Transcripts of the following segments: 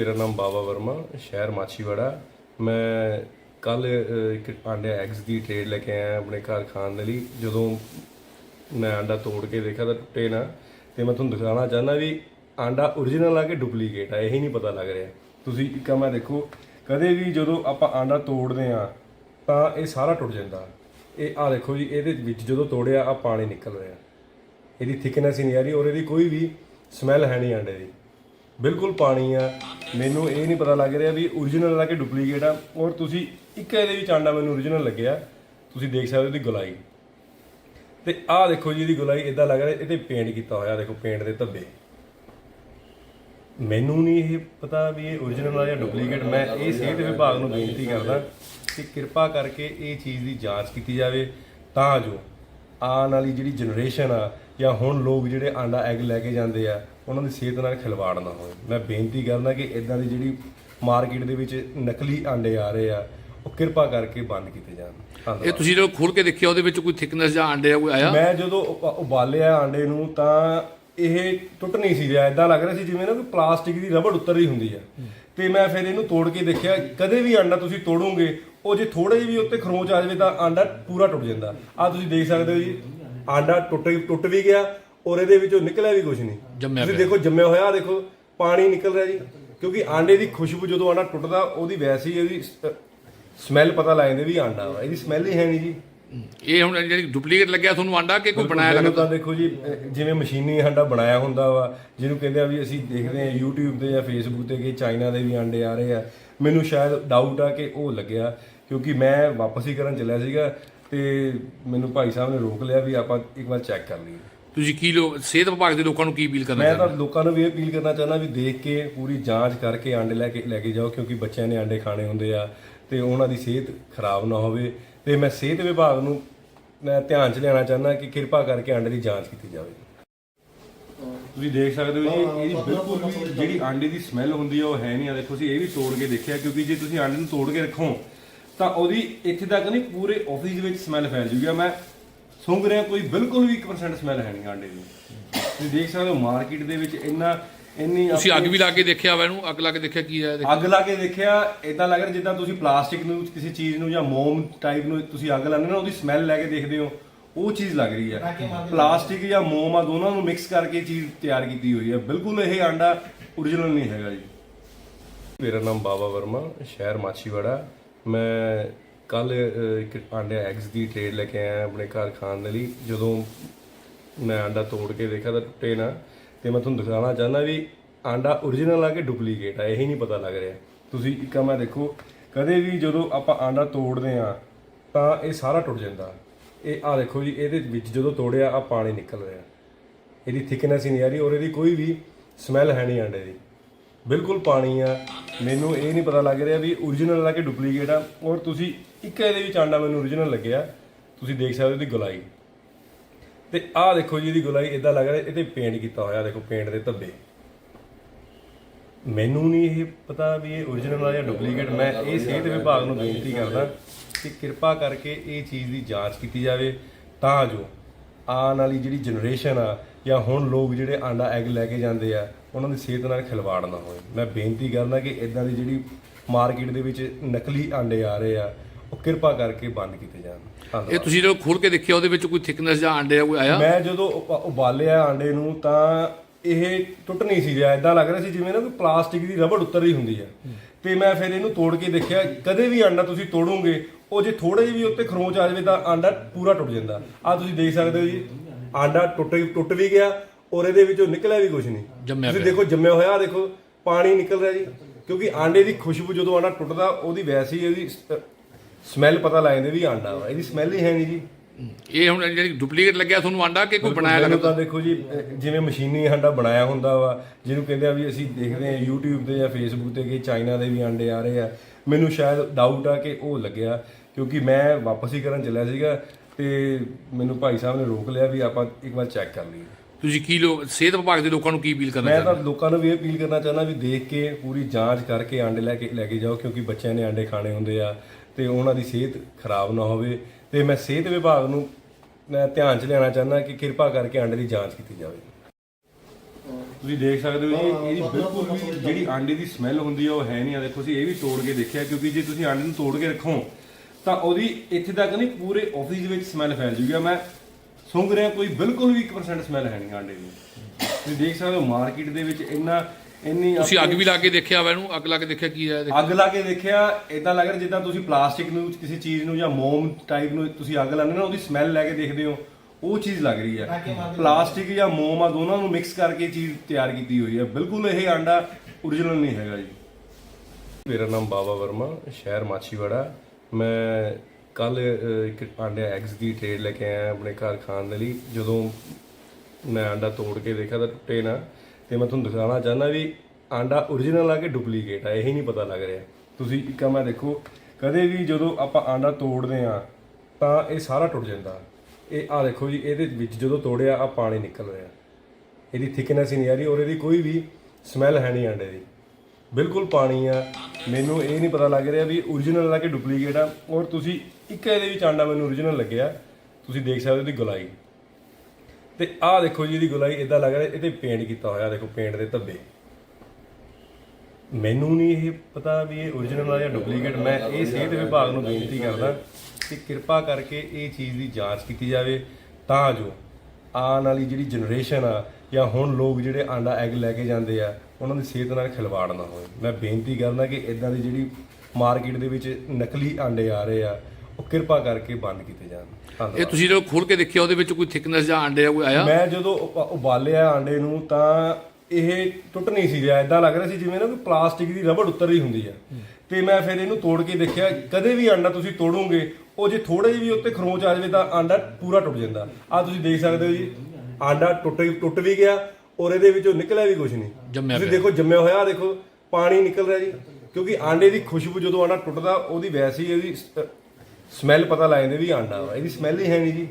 ਮੇਰਾ ਨਾਮ ਬਾਵਾ ਵਰਮਾ, ਸ਼ਹਿਰ ਮਾਛੀਵਾੜਾ। ਮੈਂ ਕੱਲ ਇੱਕ ਆਂਡੇ ਐਗਸ ਦੀ ਟ੍ਰੇਡ ਲੈ ਕੇ ਆਇਆ ਆਪਣੇ ਘਰ ਖਾਣ ਦੇ ਲਈ। ਜਦੋਂ ਮੈਂ ਆਂਡਾ ਤੋੜ ਕੇ ਦੇਖਿਆ ਤਾਂ ਟੁੱਟੇ ਨਾ, ਤੇ ਮੈਂ ਤੁਹਾਨੂੰ ਦਿਖਾਉਣਾ ਚਾਹੁੰਦਾ ਵੀ ਆਂਡਾ origignal ਆ ਕਿ ਡੁਪਲੀਕੇਟ ਆ, ਇਹੀ ਨਹੀਂ ਪਤਾ ਲੱਗ ਰਿਹਾ। ਤੁਸੀਂ ਇੱਕ ਮੈਂ ਦੇਖੋ, ਕਦੇ ਵੀ ਜਦੋਂ ਆਪਾਂ ਆਂਡਾ ਤੋੜਦੇ ਆ ਤਾਂ ਇਹ ਸਾਰਾ ਟੁੱਟ ਜਾਂਦਾ। ਇਹ ਆ ਦੇਖੋ ਜੀ, ਇਹਦੇ ਵਿੱਚ ਜਦੋਂ ਤੋੜਿਆ ਆ ਪਾਣੀ ਨਿਕਲ ਰਿਹਾ। ਇਹਦੀ ਥਿਕਨੈਸ ਹੀ ਨਹੀਂ ਆ ਰਹੀ ਔਰ ਇਹਦੀ ਕੋਈ ਵੀ ਸਮੈਲ ਹੈ ਨਹੀਂ ਆਂਡੇ ਦੀ। ਬਿਲਕੁਲ ਪਾਣੀ ਆ। ਮੈਨੂੰ ਇਹ ਨਹੀਂ ਪਤਾ ਲੱਗ ਰਿਹਾ ਵੀ origignal ਆ ਕਿ ਡੁਪਲੀਕੇਟ ਆ। ਔਰ ਤੁਸੀਂ ਇੱਕ ਇਹਦੇ ਵਿੱਚ ਆਂਡਾ ਮੈਨੂੰ origignal ਲੱਗਿਆ। ਤੁਸੀਂ ਦੇਖ ਸਕਦੇ ਹੋ ਇਹਦੀ ਗੁਲਾਈ। ਤੇ ਆਹ ਦੇਖੋ ਜੀ ਇਹਦੀ ਗੁਲਾਈ ਇਦਾਂ ਲੱਗ ਰਿਹਾ ਇਹਤੇ ਪੇਂਟ ਕੀਤਾ ਹੋਇਆ, ਦੇਖੋ ਪੇਂਟ ਦੇ ਧੱਬੇ। ਮੈਨੂੰ ਨਹੀਂ ਇਹ ਪਤਾ ਵੀ ਇਹ origignal ਆ ਜਾਂ ਡੁਪਲੀਕੇਟ ਮੈਂ ਇਹ ਸਿਹਤ ਵਿਭਾਗ ਨੂੰ ਬੇਨਤੀ ਕਰਦਾ ਕਿ ਕਿਰਪਾ ਕਰਕੇ ਇਹ ਚੀਜ਼ ਦੀ ਜਾਂਚ ਕੀਤੀ ਜਾਵੇ। ਤਾਂ ਜੋ ਆਉਣ ਵਾਲੀ ਜਿਹੜੀ ਜਨਰੇਸ਼ਨ ਆ ਜਾਂ ਹੁਣ ਲੋਕ ਜਿਹੜੇ ਆਂਡਾ ਐਗ ਲੈ ਕੇ ਜਾਂਦੇ ਆ ਉਹਨਾਂ ਦੀ ਸਿਹਤ ਨਾਲ ਖਿਲਵਾੜ ਨਾ ਹੋਵੇ। ਮੈਂ ਬੇਨਤੀ ਕਰਦਾ ਕਿ ਇਦਾਂ ਦੀ ਜਿਹੜੀ ਮਾਰਕੀਟ ਦੇ ਵਿੱਚ ਨਕਲੀ ਆਂਡੇ ਆ ਰਹੇ ਆ ਉਹ ਕਿਰਪਾ ਕਰਕੇ ਬੰਦ ਕੀਤੇ ਜਾਣ। ਇਹ ਤੁਸੀਂ ਜਦੋਂ ਖੋਲ ਕੇ ਦੇਖਿਆ ਉਹਦੇ ਵਿੱਚ ਕੋਈ ਥਿਕਨੈਸ ਜਾਂ ਆਂਡੇ ਕੋਈ ਆਇਆ? ਮੈਂ ਜਦੋਂ ਉਬਾਲਿਆ ਆਂਡੇ ਨੂੰ ਤਾਂ ਇਹ ਟੁੱਟ ਨਹੀਂ ਸੀ ਰਿਹਾ। ਇਦਾਂ ਲੱਗ ਰਿਹਾ ਸੀ ਜਿਵੇਂ ਨਾ ਕੋਈ ਪਲਾਸਟਿਕ ਦੀ ਰਬੜ ਉੱਤਰ ਰਹੀ ਹੁੰਦੀ ਆ। ਤੇ ਮੈਂ ਫਿਰ ਇਹਨੂੰ ਤੋੜ ਕੇ ਦੇਖਿਆ ਕਦੇ ਵੀ ਆਂਡਾ ਤੁਸੀਂ ਤੋੜੋਗੇ ਉਹ ਜੇ ਥੋੜੇ ਜਿਹੇ ਵੀ ਉੱਤੇ ਖਰੋਚ ਆ ਜਾਵੇ ਤਾਂ ਆਂਡਾ ਪੂਰਾ ਟੁੱਟ ਜਾਂਦਾ। ਆ ਤੁਸੀਂ ਦੇਖ ਸਕਦੇ ਹੋ ਜੀ ਆਂਡਾ ਟੁੱਟ ਟੁੱਟ ਵੀ ਗਿਆ ਔਰ ਇਹਦੇ ਵਿੱਚੋਂ ਨਿਕਲਿਆ ਵੀ ਕੁਝ ਨਹੀਂ। ਜੰਮਿਆ ਤੁਸੀਂ ਦੇਖੋ ਜੰਮਿਆ ਹੋਇਆ ਦੇਖੋ ਪਾਣੀ ਨਿਕਲ ਰਿਹਾ ਜੀ। ਕਿਉਂਕਿ ਆਂਡੇ ਦੀ ਖੁਸ਼ਬੂ ਜਦੋਂ ਆਂਡਾ ਟੁੱਟਦਾ ਉਹਦੀ ਵੈਸੀ ਇਹਦੀ ਸਮੈਲ ਪਤਾ ਲੱਗ ਜਾਂਦੀ ਵੀ ਆਂਡਾ ਵਾ। ਇਹਦੀ ਸਮੈਲ ਹੀ ਹੈ ਨਹੀਂ ਜੀ। ਇਹ ਹੁਣ ਜਿਹੜੀ ਡੁਪਲੀਕੇਟ ਲੱਗਿਆ ਤੁਹਾਨੂੰ ਆਂਡਾ ਕਿ ਕੋਈ ਬਣਾਇਆ ਮੈਨੂੰ ਲੱਗਾ ਤਾਂ ਦੇਖੋ ਜੀ ਜਿਵੇਂ ਮਸ਼ੀਨੀ ਆਂਡਾ ਬਣਾਇਆ ਹੁੰਦਾ ਵਾ ਜਿਹਨੂੰ ਕਹਿੰਦੇ ਆ ਵੀ ਅਸੀਂ ਦੇਖਦੇ ਆ YouTube ਤੇ ਜਾਂ Facebook ਤੇ ਕਿ ਚਾਈਨਾ ਦੇ ਵੀ ਆਂਡੇ ਆ ਰਹੇ ਆ। ਮੈਨੂੰ ਸ਼ਾਇਦ ਡਾਊਟ ਆ ਕਿ ਉਹ ਲੱਗਿਆ ਕਿਉਂਕਿ ਮੈਂ ਵਾਪਸ ਹੀ ਕਰਨ ਚੱਲਿਆ ਸੀਗਾ ਤੇ ਮੈਨੂੰ ਭਾਈ ਸਾਹਿਬ ਨੇ ਰੋਕ ਲਿਆ ਵੀ ਆਪਾਂ ਇੱਕ ਵਾਰ ਚੈੱਕ ਕਰ ਲਈਏ। ਤੁਸੀਂ ਕੀ ਲੋ ਸਿਹਤ ਵਿਭਾਗ ਦੇ ਲੋਕਾਂ ਨੂੰ ਕੀ ਅਪੀਲ ਕਰਨਾ ਮੈਂ ਚਾਹੁੰਦੇ ਤਾਂ ਲੋਕਾਂ ਨੂੰ ਵੀ ਇਹ ਅਪੀਲ ਕਰਨਾ ਚਾਹੁੰਦਾ ਵੀ ਦੇਖ ਕੇ ਪੂਰੀ ਜਾਂਚ ਕਰਕੇ ਆਂਡੇ ਲੈ ਕੇ ਲੈ ਕੇ ਜਾਓ ਕਿਉਂਕਿ ਬੱਚਿਆਂ ਨੇ ਆਂਡੇ ਖਾਣੇ ਹੁੰਦੇ ਆ ਤੇ ਉਹਨਾਂ ਦੀ ਸਿਹਤ ਖਰਾਬ ਨਾ ਹੋਵੇ। ਤੇ ਮੈਂ ਸਿਹਤ ਵਿਭਾਗ ਨੂੰ ਮੈਂ ਧਿਆਨ 'ਚ ਲਿਆਉਣਾ ਚਾਹੁੰਦਾ ਕਿ ਕਿਰਪਾ ਕਰਕੇ ਆਂਡੇ ਦੀ ਜਾਂਚ ਕੀਤੀ ਜਾਵੇ। ਤੁਸੀਂ ਦੇਖ ਸਕਦੇ ਹੋ ਜੀ ਇਹਦੀ ਬਿਲਕੁਲ ਵੀ ਜਿਹੜੀ ਆਂਡੇ ਦੀ ਸਮੈਲ ਹੁੰਦੀ ਆ ਉਹ ਹੈ ਨਹੀਂ। ਆ ਦੇਖੋ ਅਸੀਂ ਇਹ ਵੀ ਤੋੜ ਕੇ ਦੇਖਿਆ ਕਿਉਂਕਿ ਜੇ ਤੁਸੀਂ ਆਂਡੇ ਨੂੰ ਤੋੜ ਕੇ ਰੱਖੋ ਤਾਂ ਉਹਦੀ ਇੱਥੇ ਤੱਕ ਨਹੀਂ ਪੂਰੇ ਆਫਿਸ ਦੇ ਵਿੱਚ ਸਮੈਲ ਫੈਲ ਜੂਗੀ। ਮੈਂ ਸੁੰਘ ਰਿਹਾ ਕੋਈ ਬਿਲਕੁਲ ਵੀ 1% ਸਮੈਲ ਹੈ ਨਹੀਂ ਆਂਡੇ ਦੀ। ਤੁਸੀਂ ਦੇਖ ਸਕਦੇ ਹੋ ਮਾਰਕੀਟ ਦੇ ਵਿੱਚ ਇੰਨਾ ਇੰਨੀ ਤੁਸੀਂ ਅੱਗ ਵੀ ਲਾ ਕੇ ਦੇਖਿਆ ਵਾ ਇਹਨੂੰ ਅੱਗ ਲਾ ਕੇ ਦੇਖਿਆ ਕੀ ਹੈ? ਅੱਗ ਲਾ ਕੇ ਦੇਖਿਆ ਇਦਾਂ ਲੱਗ ਰਿਹਾ ਜਿੱਦਾਂ ਤੁਸੀਂ ਪਲਾਸਟਿਕ ਨੂੰ ਕਿਸੇ ਚੀਜ਼ ਨੂੰ ਜਾਂ ਮੋਮ ਟਾਈਪ ਨੂੰ ਤੁਸੀਂ ਅੱਗ ਲਾਉਂਦੇ ਨਾ ਉਹਦੀ ਸਮੈਲ ਲੈ ਕੇ ਦੇਖਦੇ ਹੋ ਉਹ ਚੀਜ਼ ਲੱਗ ਰਹੀ ਹੈ। ਪਲਾਸਟਿਕ ਜਾਂ ਮੋਮ ਆ ਦੋਨਾਂ ਨੂੰ ਮਿਕਸ ਕਰਕੇ ਚੀਜ਼ ਤਿਆਰ ਕੀਤੀ ਹੋਈ ਹੈ। ਬਿਲਕੁਲ ਇਹ ਆਂਡਾ origignal ਨਹੀਂ ਹੈਗਾ ਜੀ। ਮੇਰਾ ਨਾਮ ਬਾਬਾ ਵਰਮਾ ਸ਼ਹਿਰ ਮਾਛੀਵਾੜਾ। ਮੈਂ ਕੱਲ ਇੱਕ ਆਂਡੇ ਐਗਸ ਦੀ ਟ੍ਰੇਡ ਲੈ ਕੇ ਆਇਆ ਆਪਣੇ ਘਰ ਖਾਣ ਦੇ ਲਈ। ਜਦੋਂ ਮੈਂ ਆਂਡਾ ਤੋੜ ਕੇ ਦੇਖਿਆ ਤਾਂ ਟੁੱਟੇ ਨਾ, ਤੇ ਮੈਂ ਤੁਹਾਨੂੰ ਦਿਖਾਉਣਾ ਚਾਹੁੰਦਾ ਵੀ ਆਂਡਾ origignal ਆ ਕਿ ਡੁਪਲੀਕੇਟ ਆ, ਇਹੀ ਨਹੀਂ ਪਤਾ ਲੱਗ ਰਿਹਾ। ਤੁਸੀਂ ਇੱਕ ਮੈਂ ਦੇਖੋ, ਕਦੇ ਵੀ ਜਦੋਂ ਆਪਾਂ ਆਂਡਾ ਤੋੜਦੇ ਆ ਤਾਂ ਇਹ ਸਾਰਾ ਟੁੱਟ ਜਾਂਦਾ। ਇਹ ਆ ਦੇਖੋ ਜੀ, ਇਹਦੇ ਵਿੱਚ ਜਦੋਂ ਤੋੜਿਆ ਆ ਪਾਣੀ ਨਿਕਲ ਰਿਹਾ। ਇਹਦੀ ਥਿਕਨੈਸ ਹੀ ਨਹੀਂ ਆ ਰਹੀ ਔਰ ਇਹਦੀ ਕੋਈ ਵੀ ਸਮੈਲ ਹੈ ਨਹੀਂ ਆਂਡੇ ਦੀ। ਬਿਲਕੁਲ ਪਾਣੀ ਆ। ਮੈਨੂੰ ਇਹ ਨਹੀਂ ਪਤਾ ਲੱਗ ਰਿਹਾ ਵੀ origignal ਆ ਕਿ ਡੁਪਲੀਕੇਟ ਆ। ਔਰ ਤੁਸੀਂ ਇੱਕ ਇਹਦੇ ਵਿੱਚ ਆਂਡਾ ਮੈਨੂੰ origignal ਲੱਗਿਆ। ਤੁਸੀਂ ਦੇਖ ਸਕਦੇ ਹੋ ਇਹਦੀ ਗੁਲਾਈ। ਤੇ ਆਹ ਦੇਖੋ ਜੀ, ਇਹਦੀ ਗੁਲਾਈ ਇਦਾਂ ਲੱਗ ਰਿਹਾ, ਇਹਦੇ ਪੇਂਟ ਕੀਤਾ ਹੋਇਆ, ਦੇਖੋ ਪੇਂਟ ਦੇ ਧੱਬੇ। ਮੈਨੂੰ ਨਹੀਂ ਇਹ ਪਤਾ ਵੀ ਇਹ origignal ਆ ਜਾਂ ਡੁਪਲੀਕੇਟ ਮੈਂ ਇਹ ਸਿਹਤ ਵਿਭਾਗ ਨੂੰ ਬੇਨਤੀ ਕਰਦਾ ਕਿ ਕਿਰਪਾ ਕਰਕੇ ਇਹ ਚੀਜ਼ ਦੀ ਜਾਂਚ ਕੀਤੀ ਜਾਵੇ। ਤਾਂ ਜੋ ਆਉਣ ਵਾਲੀ ਜਿਹੜੀ ਜਨਰੇਸ਼ਨ ਆ ਜਾਂ ਹੁਣ ਲੋਕ ਜਿਹੜੇ ਆਂਡਾ ਐਗ ਲੈ ਕੇ ਜਾਂਦੇ ਆ ਉਹਨਾਂ ਦੀ ਸਿਹਤ ਨਾਲ ਖਿਲਵਾੜ ਨਾ ਹੋਵੇ ਮੈਂ ਬੇਨਤੀ ਕਰਦਾ ਕਿ ਇਦਾਂ ਦੀ ਜਿਹੜੀ ਮਾਰਕੀਟ ਦੇ ਵਿੱਚ ਨਕਲੀ ਆਂਡੇ ਆ ਰਹੇ ਆ ਉਹ ਕਿਰਪਾ ਕਰਕੇ ਬੰਦ ਕੀਤੇ ਜਾਣ। ਇਹ ਤੁਸੀਂ ਜਦੋਂ ਖੋਲ ਕੇ ਦੇਖਿਆ ਉਹਦੇ ਵਿੱਚ ਕੋਈ ਥਿਕਨੈਸ ਜਾਂ ਆਂਡੇ ਕੋਈ ਆਇਆ? ਮੈਂ ਜਦੋਂ ਉਬਾਲਿਆ ਆਂਡੇ ਨੂੰ ਤਾਂ ਇਹ ਟੁੱਟ ਨਹੀਂ ਸੀ ਰਿਹਾ। ਇਦਾਂ ਲੱਗ ਰਿਹਾ ਸੀ ਜਿਵੇਂ ਨਾ ਕੋਈ ਪਲਾਸਟਿਕ ਦੀ ਰਬੜ ਉੱਤਰ ਰਹੀ ਹੁੰਦੀ ਆ। ਤੇ ਮੈਂ ਫਿਰ ਇਹਨੂੰ ਤੋੜ ਕੇ ਦੇਖਿਆ ਕਦੇ ਵੀ ਆਂਡਾ ਤੁਸੀਂ ਤੋੜੋਗੇ ਉਹ ਜੇ ਥੋੜੇ ਜਿਹੇ ਵੀ ਉੱਤੇ ਖਰੋਚ ਆ ਜਾਵੇ ਤਾਂ ਆਂਡਾ ਪੂਰਾ ਟੁੱਟ ਜਾਂਦਾ। ਆ ਤੁਸੀਂ ਦੇਖ ਸਕਦੇ ਹੋ ਜੀ ਆਂਡਾ ਟੁੱਟ ਟੁੱਟ ਵੀ ਗਿਆ ਔਰ ਇਹਦੇ ਵਿੱਚੋਂ ਨਿਕਲਿਆ ਵੀ ਕੁਝ ਨਹੀਂ। ਜੰਮਿਆ ਤੁਸੀਂ। ਦੇਖੋ ਜੰਮਿਆ ਹੋਇਆ ਦੇਖੋ ਪਾਣੀ ਨਿਕਲ ਰਿਹਾ ਜੀ। ਕਿਉਂਕਿ ਆਂਡੇ ਦੀ ਖੁਸ਼ਬੂ ਜਦੋਂ ਆਂਡਾ ਟੁੱਟਦਾ ਉਹਦੀ ਵੈਸੀ ਇਹਦੀ ਸਮੈਲ ਪਤਾ ਲੱਗ ਜਾਂਦੀ ਵੀ ਆਂਡਾ ਵਾ। ਇਹਦੀ ਸਮੈਲ ਹੀ ਹੈ ਨਹੀਂ ਜੀ। ਇਹ ਹੁਣ ਜਿਹੜੀ ਡੁਪਲੀਕੇਟ ਲੱਗਿਆ ਤੁਹਾਨੂੰ ਆਂਡਾ ਕਿ ਕੋਈ ਬਣਾਇਆ ਮੈਨੂੰ ਲੱਗਾ ਤਾਂ ਦੇਖੋ ਜੀ ਜਿਵੇਂ ਮਸ਼ੀਨੀ ਆਂਡਾ ਬਣਾਇਆ ਹੁੰਦਾ ਵਾ ਜਿਹਨੂੰ ਕਹਿੰਦੇ ਆ ਵੀ ਅਸੀਂ ਦੇਖਦੇ ਆ YouTube ਤੇ ਜਾਂ Facebook ਤੇ ਕਿ ਚਾਈਨਾ ਦੇ ਵੀ ਆਂਡੇ ਆ ਰਹੇ ਆ। ਮੈਨੂੰ ਸ਼ਾਇਦ ਡਾਊਟ ਆ ਕਿ ਉਹ ਲੱਗਿਆ ਕਿਉਂਕਿ ਮੈਂ ਵਾਪਸ ਹੀ ਕਰਨ ਚੱਲਿਆ ਸੀਗਾ। ਤੇ ਮੈਨੂੰ ਭਾਈ ਸਾਹਿਬ ਨੇ ਰੋਕ ਲਿਆ ਵੀ ਆਪਾਂ ਇੱਕ ਵਾਰ ਚੈੱਕ ਕਰ ਲਈਏ। ਤੁਸੀਂ ਕੀ ਲੋ ਸਿਹਤ ਵਿਭਾਗ ਦੇ ਲੋਕਾਂ ਨੂੰ ਕੀ ਅਪੀਲ ਕਰਨਾ ਮੈਂ ਚਾਹੁੰਦੇ? ਤਾਂ ਲੋਕਾਂ ਨੂੰ ਵੀ ਇਹ ਅਪੀਲ ਕਰਨਾ ਚਾਹੁੰਦਾ ਵੀ ਦੇਖ ਕੇ ਪੂਰੀ ਜਾਂਚ ਕਰਕੇ ਆਂਡੇ ਲੈ ਕੇ ਲੈ ਕੇ ਜਾਓ ਕਿਉਂਕਿ ਬੱਚਿਆਂ ਨੇ ਆਂਡੇ ਖਾਣੇ ਹੁੰਦੇ ਆ ਤੇ ਉਹਨਾਂ ਦੀ ਸਿਹਤ ਖਰਾਬ ਨਾ ਹੋਵੇ। ਤੇ ਮੈਂ ਸਿਹਤ ਵਿਭਾਗ ਨੂੰ ਮੈਂ ਧਿਆਨ 'ਚ ਲਿਆਉਣਾ ਚਾਹੁੰਦਾ ਕਿ ਕਿਰਪਾ ਕਰਕੇ ਆਂਡੇ ਦੀ ਜਾਂਚ ਕੀਤੀ ਜਾਵੇ। ਤੁਸੀਂ ਦੇਖ ਸਕਦੇ ਹੋ ਜੀ ਇਹਦੀ ਬਿਲਕੁਲ ਵੀ ਜਿਹੜੀ ਆਂਡੇ ਦੀ ਸਮੈਲ ਹੁੰਦੀ ਆ ਉਹ ਹੈ ਨਹੀਂ। ਆ ਦੇਖੋ ਅਸੀਂ ਇਹ ਵੀ ਤੋੜ ਕੇ ਦੇਖਿਆ ਕਿਉਂਕਿ ਜੇ ਤੁਸੀਂ ਆਂਡੇ ਨੂੰ ਤੋੜ ਕੇ ਰੱਖੋ ਤਾਂ ਉਹਦੀ ਇੱਥੇ ਤੱਕ ਨਹੀਂ ਪੂਰੇ ਆਫਿਸ ਵਿੱਚ ਸਮੈਲ ਫੈਲ ਜੂਗੀ। ਮੈਂ ਸੁੰਘ ਰਿਹਾ ਕੋਈ ਬਿਲਕੁਲ ਵੀ 1% ਸਮੈਲ ਹੈ ਨਹੀਂ ਆਂਡੇ ਦੀ। ਤੁਸੀਂ ਦੇਖ ਸਕਦੇ ਹੋ ਮਾਰਕੀਟ ਦੇ ਵਿੱਚ ਇੰਨਾ ਇੰਨੀ ਤੁਸੀਂ ਅੱਗ ਵੀ ਲਾ ਕੇ ਦੇਖਿਆ ਵਾ ਇਹਨੂੰ? ਅੱਗ ਲਾ ਕੇ ਦੇਖਿਆ ਕੀ ਹੈ? ਇਹਦੇ? ਅੱਗ ਲਾ ਕੇ ਦੇਖਿਆ ਇਦਾਂ ਲੱਗ ਰਿਹਾ ਜਿੱਦਾਂ ਤੁਸੀਂ ਪਲਾਸਟਿਕ ਨੂੰ ਕਿਸੇ ਚੀਜ਼ ਨੂੰ ਜਾਂ ਮੋਮ ਟਾਈਪ ਨੂੰ ਤੁਸੀਂ ਅੱਗ ਲਾਉਂਦੇ ਨਾ ਉਹਦੀ ਸਮੈਲ ਲੈ ਕੇ ਦੇਖਦੇ ਹੋ ਉਹ ਚੀਜ਼ ਲੱਗ ਰਹੀ ਹੈ। ਪਲਾਸਟਿਕ ਜਾਂ ਮੋਮ ਆ ਦੋਨਾਂ ਨੂੰ ਮਿਕਸ ਕਰਕੇ ਚੀਜ਼ ਤਿਆਰ ਕੀਤੀ ਹੋਈ ਹੈ। ਬਿਲਕੁਲ ਇਹ ਆਂਡਾ origignal ਨਹੀਂ ਹੈਗਾ ਜੀ। ਮੇਰਾ ਨਾਮ ਬਾਬਾ ਵਰਮਾ ਸ਼ਹਿਰ ਮਾਛੀਵਾੜਾ। ਮੈਂ ਕੱਲ ਇੱਕ ਆਂਡੇ ਐਗਸ ਦੀ ਟ੍ਰੇਡ ਲੈ ਕੇ ਆਇਆ ਆਪਣੇ ਘਰ ਖਾਣ ਦੇ ਲਈ। ਜਦੋਂ ਮੈਂ ਆਂਡਾ ਤੋੜ ਕੇ ਦੇਖਿਆ ਤਾਂ ਟੁੱਟੇ ਨਾ, ਤੇ ਮੈਂ ਤੁਹਾਨੂੰ ਦਿਖਾਉਣਾ ਚਾਹੁੰਦਾ ਵੀ ਆਂਡਾ origignal ਆ ਕਿ ਡੁਪਲੀਕੇਟ ਆ, ਇਹ ਹੀ ਨਹੀਂ ਪਤਾ ਲੱਗ ਰਿਹਾ। ਤੁਸੀਂ ਇੱਕ ਮੈਂ ਦੇਖੋ, ਕਦੇ ਵੀ ਜਦੋਂ ਆਪਾਂ ਆਂਡਾ ਤੋੜਦੇ ਆ ਤਾਂ ਇਹ ਸਾਰਾ ਟੁੱਟ ਜਾਂਦਾ। ਇਹ ਆ ਦੇਖੋ ਜੀ, ਇਹਦੇ ਵਿੱਚ ਜਦੋਂ ਤੋੜਿਆ ਆ ਪਾਣੀ ਨਿਕਲ ਰਿਹਾ। ਇਹਦੀ ਥਿਕਨੈਸ ਹੀ ਨਹੀਂ ਆ ਰਹੀ ਔਰ ਇਹਦੀ ਕੋਈ ਵੀ ਸਮੈਲ ਹੈ ਨਹੀਂ ਆਂਡੇ ਦੀ। ਬਿਲਕੁਲ ਪਾਣੀ ਆ ਮੈਨੂੰ ਇਹ ਨਹੀਂ ਪਤਾ ਲੱਗ ਰਿਹਾ ਵੀ origignal ਆ ਕਿ ਡੁਪਲੀਕੇਟ ਆ। ਔਰ ਤੁਸੀਂ ਇੱਕ ਇਹਦੇ ਵਿੱਚ ਆਂਡਾ ਮੈਨੂੰ origignal ਲੱਗਿਆ। ਤੁਸੀਂ ਦੇਖ ਸਕਦੇ ਹੋ ਇਹਦੀ ਗੁਲਾਈ। ਤੇ ਆਹ ਦੇਖੋ ਜੀ, ਇਹਦੀ ਗੁਲਾਈ ਇਦਾਂ ਲੱਗ ਰਿਹਾ, ਇਹਦੇ ਪੇਂਟ ਕੀਤਾ ਹੋਇਆ, ਦੇਖੋ ਪੇਂਟ ਦੇ ਧੱਬੇ। ਮੈਨੂੰ ਨਹੀਂ ਇਹ ਪਤਾ ਵੀ ਇਹ origignal ਆ ਜਾਂ ਡੁਪਲੀਕੇਟ ਮੈਂ ਇਹ ਸਿਹਤ ਵਿਭਾਗ ਨੂੰ ਬੇਨਤੀ ਕਰਦਾ ਕਿ ਕਿਰਪਾ ਕਰਕੇ ਇਹ ਚੀਜ਼ ਦੀ ਜਾਂਚ ਕੀਤੀ ਜਾਵੇ। ਤਾਂ ਜੋ ਆਉਣ ਵਾਲੀ ਜਿਹੜੀ ਜਨਰੇਸ਼ਨ ਆ ਜਾਂ ਹੁਣ ਲੋਕ ਜਿਹੜੇ ਆਂਡਾ ਐਗ ਲੈ ਕੇ ਜਾਂਦੇ ਆ ਉਹਨਾਂ ਦੀ ਸਿਹਤ ਨਾਲ ਖਿਲਵਾੜ ਨਾ ਹੋਵੇ। ਮੈਂ ਬੇਨਤੀ ਕਰਦਾ ਕਿ ਇਦਾਂ ਦੀ ਜਿਹੜੀ ਮਾਰਕੀਟ ਦੇ ਵਿੱਚ ਨਕਲੀ ਆਂਡੇ ਆ ਰਹੇ ਆ ਉਹ ਕਿਰਪਾ ਕਰਕੇ ਬੰਦ ਕੀਤੇ ਜਾਣ। ਇਹ ਤੁਸੀਂ ਜਦੋਂ ਖੋਲ ਕੇ ਦੇਖਿਆ ਉਹਦੇ ਵਿੱਚ ਕੋਈ ਥਿਕਨੈਸ ਜਾਂ ਆਂਡੇ ਦਾ ਕੋਈ ਆਇਆ? ਮੈਂ ਜਦੋਂ ਉਬਾਲਿਆ ਆਂਡੇ ਨੂੰ ਤਾਂ ਇਹ ਟੁੱਟ ਨਹੀਂ ਸੀ ਰਿਹਾ। ਇਦਾਂ ਲੱਗ ਰਿਹਾ ਸੀ ਜਿਵੇਂ ਨਾ ਕੋਈ ਪਲਾਸਟਿਕ ਦੀ ਰਬੜ ਉੱਤਰ ਰਹੀ ਹੁੰਦੀ ਆ। ਤੇ ਮੈਂ ਫਿਰ ਇਹਨੂੰ ਤੋੜ ਕੇ ਦੇਖਿਆ ਕਦੇ ਵੀ ਆਂਡਾ ਤੁਸੀਂ ਤੋੜੋਗੇ ਉਹ ਜੇ ਥੋੜੇ ਜਿਹੀ ਵੀ ਉੱਤੇ ਖਰੋਚ ਆ ਜਾਵੇ ਤਾਂ ਆਂਡਾ ਪੂਰਾ ਟੁੱਟ ਜਾਂਦਾ। ਆ ਤੁਸੀਂ ਦੇਖ ਸਕਦੇ ਹੋ ਜੀ ਆਂਡਾ ਟੁੱਟ ਟੁੱਟ ਵੀ ਗਿਆ ਔਰ ਇਹਦੇ ਵਿੱਚੋਂ ਨਿਕਲਿਆ ਵੀ ਕੁਝ ਨਹੀਂ। ਜੰਮਿਆ ਤੁਸੀਂ। ਦੇਖੋ ਜੰਮਿਆ ਹੋਇਆ ਦੇਖੋ ਪਾਣੀ ਨਿਕਲ ਰਿਹਾ ਜੀ। ਕਿਉਂਕਿ ਆਂਡੇ ਦੀ ਖੁਸ਼ਬੂ ਜਦੋਂ ਆਂਡਾ ਟੁੱਟਦਾ ਉਹਦੀ ਵੈਸੀ ਇਹਦੀ ਸਮੈਲ ਪਤਾ ਲੱਗ ਜਾਂਦੀ ਵੀ ਆਂਡਾ ਵਾ। ਇਹਦੀ ਸਮੈਲ ਹੀ ਹੈ ਨਹੀਂ ਜੀ।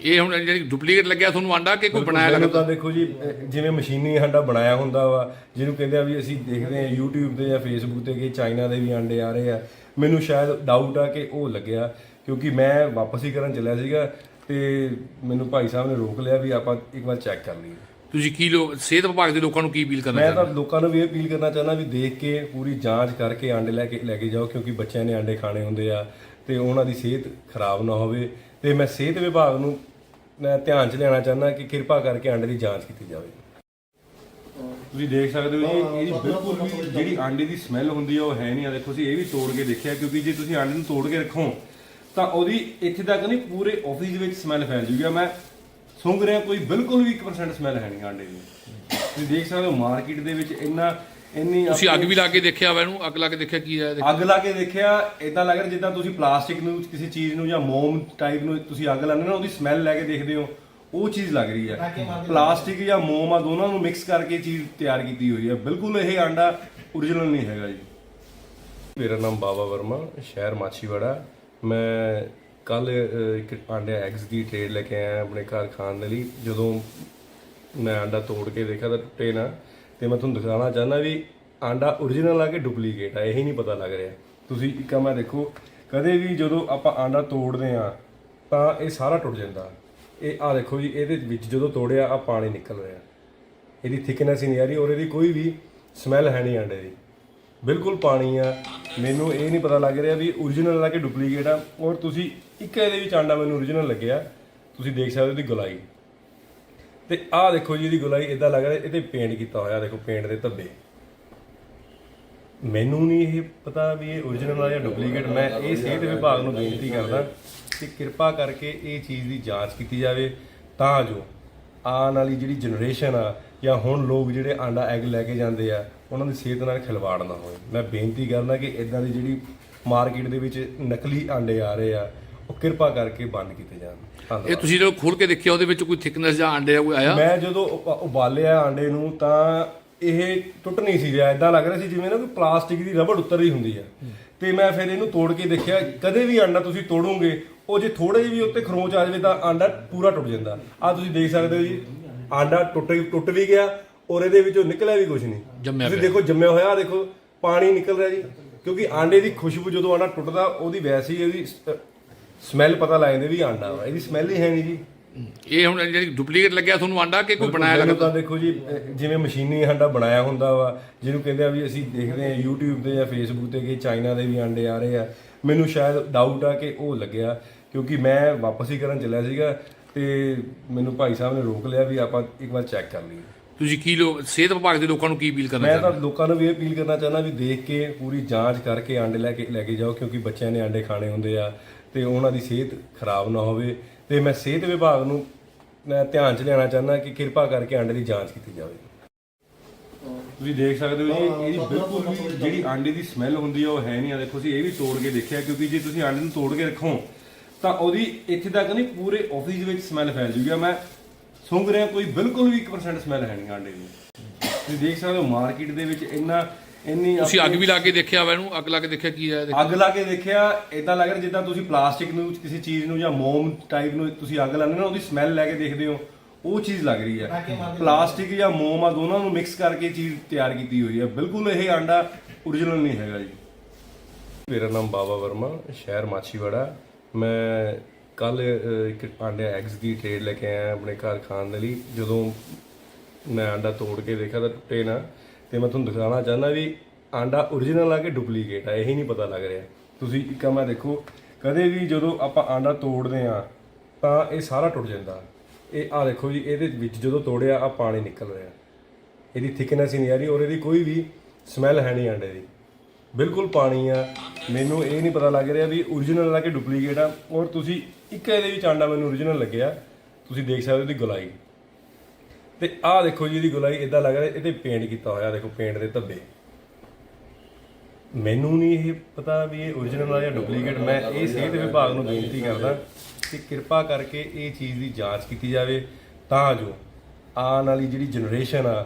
ਇਹ ਹੁਣ ਜਿਹੜੀ ਡੁਪਲੀਕੇਟ ਲੱਗਿਆ ਤੁਹਾਨੂੰ ਆਂਡਾ ਕਿ ਕੋਈ ਬਣਾਇਆ ਲੱਗਦਾ? ਤਾਂ ਦੇਖੋ ਜੀ ਜਿਵੇਂ ਮਸ਼ੀਨੀ ਆਂਡਾ ਬਣਾਇਆ ਹੁੰਦਾ ਵਾ ਜਿਹਨੂੰ ਕਹਿੰਦੇ ਆ ਵੀ ਅਸੀਂ ਦੇਖਦੇ ਆ YouTube ਤੇ ਜਾਂ Facebook ਤੇ ਕਿ ਚਾਈਨਾ ਦੇ ਵੀ ਆਂਡੇ ਆ ਰਹੇ ਆ। ਮੈਨੂੰ ਸ਼ਾਇਦ ਡਾਊਟ ਆ ਕਿ ਉਹ ਲੱਗਿਆ ਕਿਉਂਕਿ ਮੈਂ ਵਾਪਸ ਹੀ ਕਰਨ ਚੱਲਿਆ ਸੀਗਾ। ਤੇ ਮੈਨੂੰ ਭਾਈ ਸਾਹਿਬ ਨੇ ਰੋਕ ਲਿਆ ਵੀ ਆਪਾਂ ਇੱਕ ਵਾਰ ਚੈੱਕ ਕਰ ਲਈਏ। ਤੁਸੀਂ ਕੀ ਲੋਕ ਸਿਹਤ ਵਿਭਾਗ ਦੇ ਲੋਕਾਂ ਨੂੰ ਕੀ ਅਪੀਲ ਕਰਨਾ ਮੈਂ ਚਾਹੁੰਦੇ ਤਾਂ ਲੋਕਾਂ ਨੂੰ ਵੀ ਇਹ ਅਪੀਲ ਕਰਨਾ ਚਾਹੁੰਦਾ ਵੀ ਦੇਖ ਕੇ ਪੂਰੀ ਜਾਂਚ ਕਰਕੇ ਆਂਡੇ ਲੈ ਕੇ ਲੈ ਕੇ ਜਾਓ ਕਿਉਂਕਿ ਬੱਚਿਆਂ ਨੇ ਆਂਡੇ ਖਾਣੇ ਹੁੰਦੇ ਆ ਤੇ ਉਹਨਾਂ ਦੀ ਸਿਹਤ ਖਰਾਬ ਨਾ ਹੋਵੇ। ਤੇ ਮੈਂ ਸਿਹਤ ਵਿਭਾਗ ਨੂੰ ਮੈਂ ਧਿਆਨ 'ਚ ਲਿਆਉਣਾ ਚਾਹੁੰਦਾ ਕਿ ਕਿਰਪਾ ਕਰਕੇ ਆਂਡੇ ਦੀ ਜਾਂਚ ਕੀਤੀ ਜਾਵੇ। ਤੁਸੀਂ ਦੇਖ ਸਕਦੇ ਹੋ ਜੀ ਇਹਦੀ ਬਿਲਕੁਲ ਵੀ ਜਿਹੜੀ ਆਂਡੇ ਦੀ ਸਮੈਲ ਹੁੰਦੀ ਆ ਉਹ ਹੈ ਨਹੀਂ ਆ। ਦੇਖੋ ਅਸੀਂ ਇਹ ਵੀ ਤੋੜ ਕੇ ਦੇਖਿਆ ਕਿਉਂਕਿ ਜੇ ਤੁਸੀਂ ਆਂਡੇ ਨੂੰ ਤੋੜ ਕੇ ਰੱਖੋ ਤਾਂ ਉਹਦੀ ਇੱਥੇ ਤੱਕ ਨਹੀਂ ਪੂਰੇ ਆਫਿਸ ਵਿੱਚ ਸਮੈਲ ਫੈਲ ਜੂਗੀ। ਮੈਂ ਸੁੰਘ ਰਿਹਾ ਕੋਈ ਬਿਲਕੁਲ ਵੀ 1% ਸਮੈਲ ਹੈ ਨਹੀਂ ਆਂਡੇ ਦੀ। ਤੁਸੀਂ ਦੇਖ ਸਕਦੇ ਹੋ ਮਾਰਕੀਟ ਦੇ ਵਿੱਚ ਇੰਨਾ ਇੰਨੀ ਤੁਸੀਂ ਅੱਗ ਵੀ ਲਾ ਕੇ ਦੇਖਿਆ ਵਾ ਇਹਨੂੰ? ਅੱਗ ਲਾ ਕੇ ਦੇਖਿਆ ਕੀ ਹੈ? ਅੱਗ ਲਾ ਕੇ ਦੇਖਿਆ ਇਦਾਂ ਲੱਗ ਰਿਹਾ ਜਿੱਦਾਂ ਤੁਸੀਂ ਪਲਾਸਟਿਕ ਨੂੰ ਕਿਸੇ ਚੀਜ਼ ਨੂੰ ਜਾਂ ਮੋਮ ਟਾਈਪ ਨੂੰ ਤੁਸੀਂ ਅੱਗ ਲਾਉਂਦੇ ਨਾ ਉਹਦੀ ਸਮੈਲ ਲੈ ਕੇ ਦੇਖਦੇ ਹੋ ਉਹ ਚੀਜ਼ ਲੱਗ ਰਹੀ ਹੈ। ਪਲਾਸਟਿਕ ਜਾਂ ਮੋਮ ਆ ਦੋਨਾਂ ਨੂੰ ਮਿਕਸ ਕਰਕੇ ਚੀਜ਼ ਤਿਆਰ ਕੀਤੀ ਹੋਈ ਹੈ। ਬਿਲਕੁਲ ਇਹ ਆਂਡਾ origignal ਨਹੀਂ ਹੈਗਾ ਜੀ। ਮੇਰਾ ਨਾਮ ਬਾਬਾ ਵਰਮਾ ਸ਼ਹਿਰ ਮਾਛੀਵਾੜਾ। ਮੈਂ ਕੱਲ ਇੱਕ ਆਂਡੇ ਐਗਸ ਦੀ ਟ੍ਰੇਡ ਲੈ ਕੇ ਆਇਆ ਆਪਣੇ ਘਰ ਖਾਣ ਦੇ ਲਈ। ਜਦੋਂ ਮੈਂ ਆਂਡਾ ਤੋੜ ਕੇ ਦੇਖਿਆ ਤਾਂ ਟੁੱਟੇ ਨਾ, ਤੇ ਮੈਂ ਤੁਹਾਨੂੰ ਦਿਖਾਉਣਾ ਚਾਹੁੰਦਾ ਵੀ ਆਂਡਾ origignal ਆ ਕਿ ਡੁਪਲੀਕੇਟ ਆ, ਇਹ ਹੀ ਨਹੀਂ ਪਤਾ ਲੱਗ ਰਿਹਾ। ਤੁਸੀਂ ਇੱਕ ਮੈਂ ਦੇਖੋ, ਕਦੇ ਵੀ ਜਦੋਂ ਆਪਾਂ ਆਂਡਾ ਤੋੜਦੇ ਆ ਤਾਂ ਇਹ ਸਾਰਾ ਟੁੱਟ ਜਾਂਦਾ। ਇਹ ਆ ਦੇਖੋ ਜੀ, ਇਹਦੇ ਵਿੱਚ ਜਦੋਂ ਤੋੜਿਆ ਆ ਪਾਣੀ ਨਿਕਲ ਰਿਹਾ। ਇਹਦੀ ਥਿਕਨੈਸ ਹੀ ਨਹੀਂ ਆ ਰਹੀ ਔਰ ਇਹਦੀ ਕੋਈ ਵੀ ਸਮੈਲ ਹੈ ਨਹੀਂ ਆਂਡੇ ਦੀ। ਬਿਲਕੁਲ ਪਾਣੀ ਆ। ਮੈਨੂੰ ਇਹ ਨਹੀਂ ਪਤਾ ਲੱਗ ਰਿਹਾ ਵੀ origignal ਆ ਕਿ ਡੁਪਲੀਕੇਟ ਆ। ਔਰ ਤੁਸੀਂ ਇੱਕ ਇਹਦੇ ਵਿੱਚ ਆਂਡਾ ਮੈਨੂੰ origignal ਲੱਗਿਆ। ਤੁਸੀਂ ਦੇਖ ਸਕਦੇ ਹੋ ਇਹਦੀ ਗੁਲਾਈ। ਤੇ ਆਹ ਦੇਖੋ ਜੀ, ਇਹਦੀ ਗੁਲਾਈ ਇਦਾਂ ਲੱਗ ਰਿਹਾ, ਇਹਦੇ ਪੇਂਟ ਕੀਤਾ ਹੋਇਆ, ਦੇਖੋ ਪੇਂਟ ਦੇ ਧੱਬੇ। ਮੈਨੂੰ ਨਹੀਂ ਇਹ ਪਤਾ ਵੀ ਇਹ origignal ਆ ਜਾਂ ਡੁਪਲੀਕੇਟ ਮੈਂ ਇਹ ਸਿਹਤ ਵਿਭਾਗ ਨੂੰ ਬੇਨਤੀ ਕਰਦਾ ਕਿ ਕਿਰਪਾ ਕਰਕੇ ਇਹ ਚੀਜ਼ ਦੀ ਜਾਂਚ ਕੀਤੀ ਜਾਵੇ। ਤਾਂ ਜੋ ਆਉਣ ਵਾਲੀ ਜਿਹੜੀ ਜਨਰੇਸ਼ਨ ਆ ਜਾਂ ਹੁਣ ਲੋਕ ਜਿਹੜੇ ਆਂਡਾ ਐਗ ਲੈ ਕੇ ਜਾਂਦੇ ਆ ਉਹਨਾਂ ਦੀ ਸਿਹਤ ਨਾਲ ਖਿਲਵਾੜ ਨਾ ਹੋਵੇ। ਮੈਂ ਬੇਨਤੀ ਕਰਦਾ ਕਿ ਇਦਾਂ ਦੀ ਜਿਹੜੀ ਮਾਰਕੀਟ ਦੇ ਵਿੱਚ ਨਕਲੀ ਆਂਡੇ ਆ ਰਹੇ ਆ ਉਹ ਕਿਰਪਾ ਕਰਕੇ ਬੰਦ ਕੀਤੇ ਜਾਣ। ਇਹ ਤੁਸੀਂ ਜਦੋਂ ਖੋਲ ਕੇ ਦੇਖਿਆ ਉਹਦੇ ਵਿੱਚ ਕੋਈ ਥਿਕਨੈਸ ਜਾਂ ਆਂਡੇ ਕੋਈ ਆਇਆ? ਮੈਂ ਜਦੋਂ ਉਬਾਲਿਆ ਆਂਡੇ ਨੂੰ ਤਾਂ ਇਹ ਟੁੱਟ ਨਹੀਂ ਸੀ ਰਿਹਾ। ਇਦਾਂ ਲੱਗ ਰਿਹਾ ਸੀ ਜਿਵੇਂ ਨਾ ਕੋਈ ਪਲਾਸਟਿਕ ਦੀ ਰਬੜ ਉੱਤਰ ਰਹੀ ਹੁੰਦੀ ਆ। ਤੇ ਮੈਂ ਫਿਰ ਇਹਨੂੰ ਤੋੜ ਕੇ ਦੇਖਿਆ ਕਦੇ ਵੀ ਆਂਡਾ ਤੁਸੀਂ ਤੋੜੋਗੇ ਉਹ ਜੇ ਥੋੜੇ ਜਿਹੀ ਵੀ ਉੱਤੇ ਖਰੋਚ ਆ ਜਾਵੇ ਤਾਂ ਆਂਡਾ ਪੂਰਾ ਟੁੱਟ ਜਾਂਦਾ। ਆ ਤੁਸੀਂ ਦੇਖ ਸਕਦੇ ਹੋ ਜੀ ਆਂਡਾ ਟੁੱਟ ਟੁੱਟ ਵੀ ਗਿਆ ਔਰ ਇਹਦੇ ਵਿੱਚੋਂ ਨਿਕਲਿਆ ਵੀ ਕੁਝ ਨਹੀਂ। ਜੰਮਿਆ ਤੁਸੀਂ। ਦੇਖੋ ਜੰਮਿਆ ਹੋਇਆ ਦੇਖੋ ਪਾਣੀ ਨਿਕਲ ਰਿਹਾ ਜੀ। ਕਿਉਂਕਿ ਆਂਡੇ ਦੀ ਖੁਸ਼ਬੂ ਜਦੋਂ ਆਂਡਾ ਟੁੱਟਦਾ ਉਹਦੀ ਵੈਸੀ ਇਹਦੀ ਸਮੈਲ ਪਤਾ ਲੱਗ ਜਾਂਦੀ ਵੀ ਆਂਡਾ ਵਾ। ਇਹਦੀ ਸਮੈਲ ਹੀ ਹੈ ਨਹੀਂ ਜੀ। ਇਹ ਹੁਣ ਜਿਹੜੀ ਡੁਪਲੀਕੇਟ ਲੱਗਿਆ ਤੁਹਾਨੂੰ ਆਂਡਾ ਕਿ ਕੋਈ ਬਣਾਇਆ ਲੱਗਦਾ? ਤਾਂ ਦੇਖੋ ਜੀ ਜਿਵੇਂ ਮਸ਼ੀਨੀ ਆਂਡਾ ਬਣਾਇਆ ਹੁੰਦਾ ਵਾ ਜਿਹਨੂੰ ਕਹਿੰਦੇ ਆ ਵੀ ਅਸੀਂ ਦੇਖਦੇ ਆ YouTube ਤੇ ਜਾਂ Facebook ਤੇ ਕਿ ਚਾਈਨਾ ਦੇ ਵੀ ਆਂਡੇ ਆ ਰਹੇ ਆ। ਮੈਨੂੰ ਸ਼ਾਇਦ ਡਾਊਟ ਆ ਕਿ ਉਹ ਲੱਗਿਆ ਕਿਉਂਕਿ ਮੈਂ ਵਾਪਸ ਹੀ ਕਰਨ ਚੱਲਿਆ ਸੀਗਾ ਤੇ ਮੈਨੂੰ ਭਾਈ ਸਾਹਿਬ ਨੇ ਰੋਕ ਲਿਆ ਵੀ ਆਪਾਂ ਇੱਕ ਵਾਰ ਚੈੱਕ ਕਰ ਲਈਏ। ਤੁਸੀਂ ਕੀ ਲੋ ਸਿਹਤ ਵਿਭਾਗ ਦੇ ਲੋਕਾਂ ਨੂੰ ਕੀ ਅਪੀਲ ਕਰਨਾ ਮੈਂ ਤਾਂ ਲੋਕਾਂ ਨੂੰ ਵੀ ਇਹ ਅਪੀਲ ਕਰਨਾ ਚਾਹੁੰਦਾ ਵੀ ਦੇਖ ਕੇ ਪੂਰੀ ਜਾਂਚ ਕਰਕੇ ਆਂਡੇ ਲੈ ਕੇ ਲੈ ਕੇ ਜਾਓ ਕਿਉਂਕਿ ਬੱਚਿਆਂ ਨੇ ਆਂਡੇ ਖਾਣੇ ਹੁੰਦੇ ਆ ਤੇ ਉਹਨਾਂ ਦੀ ਸਿਹਤ ਖਰਾਬ ਨਾ ਹੋਵੇ। ਤੇ ਮੈਂ ਸਿਹਤ ਵਿਭਾਗ ਨੂੰ ਮੈਂ ਧਿਆਨ 'ਚ ਲਿਆਉਣਾ ਚਾਹੁੰਦਾ ਕਿ ਕਿਰਪਾ ਕਰਕੇ ਆਂਡੇ ਦੀ ਜਾਂਚ ਕੀਤੀ ਜਾਵੇ। ਤੁਸੀਂ ਦੇਖ ਸਕਦੇ ਹੋ ਜੀ ਇਹਦੀ ਬਿਲਕੁਲ ਵੀ ਜਿਹੜੀ ਆਂਡੇ ਦੀ ਸਮੈਲ ਹੁੰਦੀ ਆ ਉਹ ਹੈ ਨਹੀਂ ਆ। ਦੇਖੋ ਅਸੀਂ ਇਹ ਵੀ ਤੋੜ ਕੇ ਦੇਖਿਆ ਕਿਉਂਕਿ ਜੇ ਤੁਸੀਂ ਆਂਡੇ ਨੂੰ ਤੋੜ ਕੇ ਰੱਖੋ ਤਾਂ ਉਹਦੀ ਇੱਥੇ ਤੱਕ ਨਹੀਂ ਪੂਰੇ ਆਫਿਸ ਦੇ ਵਿੱਚ ਸਮੈਲ ਫੈਲ ਜੂਗੀ। ਮੈਂ ਸੁੰਘ ਰਿਹਾ ਕੋਈ ਬਿਲਕੁਲ ਵੀ 1% ਸਮੈਲ ਹੈ ਨਹੀਂ ਆਂਡੇ ਦੀ। ਤੁਸੀਂ ਦੇਖ ਸਕਦੇ ਹੋ ਮਾਰਕੀਟ ਦੇ ਵਿੱਚ ਇੰਨਾ ਇੰਨੀ ਤੁਸੀਂ ਅੱਗ ਵੀ ਲਾ ਕੇ ਦੇਖਿਆ ਵਾ ਇਹਨੂੰ? ਅੱਗ ਲਾ ਕੇ ਦੇਖਿਆ ਕੀ ਹੈ? ਅੱਗ ਲਾ ਕੇ ਦੇਖਿਆ ਇਦਾਂ ਲੱਗ ਰਿਹਾ ਜਿੱਦਾਂ ਤੁਸੀਂ ਪਲਾਸਟਿਕ ਨੂੰ ਕਿਸੇ ਚੀਜ਼ ਨੂੰ ਜਾਂ ਮੋਮ ਟਾਈਪ ਨੂੰ ਤੁਸੀਂ ਅੱਗ ਲਾਉਂਦੇ ਨਾ ਉਹਦੀ ਸਮੈਲ ਲੈ ਕੇ ਦੇਖਦੇ ਹੋ। ਉਹ ਚੀਜ਼ ਲੱਗ ਰਹੀ ਹੈ। ਪਲਾਸਟਿਕ ਜਾਂ ਮੋਮ ਆ ਦੋਨਾਂ ਨੂੰ ਮਿਕਸ ਕਰਕੇ ਚੀਜ਼ ਤਿਆਰ ਕੀਤੀ ਹੋਈ ਹੈ। ਬਿਲਕੁਲ ਇਹ ਆਂਡਾ origignal ਨਹੀਂ ਹੈਗਾ ਜੀ। ਮੇਰਾ ਨਾਮ ਬਾਬਾ ਵਰਮਾ ਸ਼ਹਿਰ ਮਾਛੀਵਾੜਾ। ਮੈਂ ਕੱਲ ਇੱਕ ਆਂਡੇ ਐਗਸ ਦੀ ਟ੍ਰੇਡ ਲੈ ਕੇ ਆਇਆ ਆਪਣੇ ਘਰ ਖਾਣ ਦੇ ਲਈ। ਜਦੋਂ ਮੈਂ ਆਂਡਾ ਤੋੜ ਕੇ ਦੇਖਿਆ ਤਾਂ ਟੁੱਟੇ ਨਾ ਤੇ ਮੈਂ ਤੁਹਾਨੂੰ ਦਿਖਾਉਣਾ ਚਾਹੁੰਦਾ ਵੀ ਆਂਡਾ origignal ਆ ਕਿ ਡੁਪਲੀਕੇਟ ਆ ਇਹੀ ਨਹੀਂ ਪਤਾ ਲੱਗ ਰਿਹਾ। ਤੁਸੀਂ ਇੱਕ ਮੈਂ ਦੇਖੋ ਕਦੇ ਵੀ ਜਦੋਂ ਆਪਾਂ ਆਂਡਾ ਤੋੜਦੇ ਆ ਤਾਂ ਇਹ ਸਾਰਾ ਟੁੱਟ ਜਾਂਦਾ। ਇਹ ਆ ਦੇਖੋ ਜੀ, ਇਹਦੇ ਵਿੱਚ ਜਦੋਂ ਤੋੜਿਆ ਆ ਪਾਣੀ ਨਿਕਲ ਰਿਹਾ। ਇਹਦੀ ਥਿਕਨੈਸ ਹੀ ਨਹੀਂ ਆ ਰਹੀ ਔਰ ਇਹਦੀ ਕੋਈ ਵੀ ਸਮੈਲ ਹੈ ਨਹੀਂ ਆਂਡੇ ਦੀ। ਬਿਲਕੁਲ ਪਾਣੀ ਆ। ਮੈਨੂੰ ਇਹ ਨਹੀਂ ਪਤਾ ਲੱਗ ਰਿਹਾ ਵੀ origignal ਆ ਕਿ ਡੁਪਲੀਕੇਟ ਆ। ਔਰ ਤੁਸੀਂ ਇੱਕ ਇਹਦੇ ਵਿੱਚ ਆਂਡਾ ਮੈਨੂੰ origignal ਲੱਗਿਆ। ਤੁਸੀਂ ਦੇਖ ਸਕਦੇ ਹੋ ਇਹਦੀ ਗੁਲਾਈ। ਤੇ ਆਹ ਦੇਖੋ ਜੀ, ਇਹਦੀ ਗੁਲਾਈ ਇਦਾਂ ਲੱਗ ਰਿਹਾ, ਇਹਦੇ ਪੇਂਟ ਕੀਤਾ ਹੋਇਆ, ਦੇਖੋ ਪੇਂਟ ਦੇ ਧੱਬੇ। ਮੈਨੂੰ ਨਹੀਂ ਇਹ ਪਤਾ ਵੀ ਇਹ origignal ਆ ਜਾਂ ਡੁਪਲੀਕੇਟ ਮੈਂ ਇਹ ਸਿਹਤ ਵਿਭਾਗ ਨੂੰ ਬੇਨਤੀ ਕਰਦਾ ਕਿ ਕਿਰਪਾ ਕਰਕੇ ਇਹ ਚੀਜ਼ ਦੀ ਜਾਂਚ ਕੀਤੀ ਜਾਵੇ ਤਾਂ ਜੋ ਆਉਣ ਵਾਲੀ ਜਿਹੜੀ ਜਨਰੇਸ਼ਨ ਆ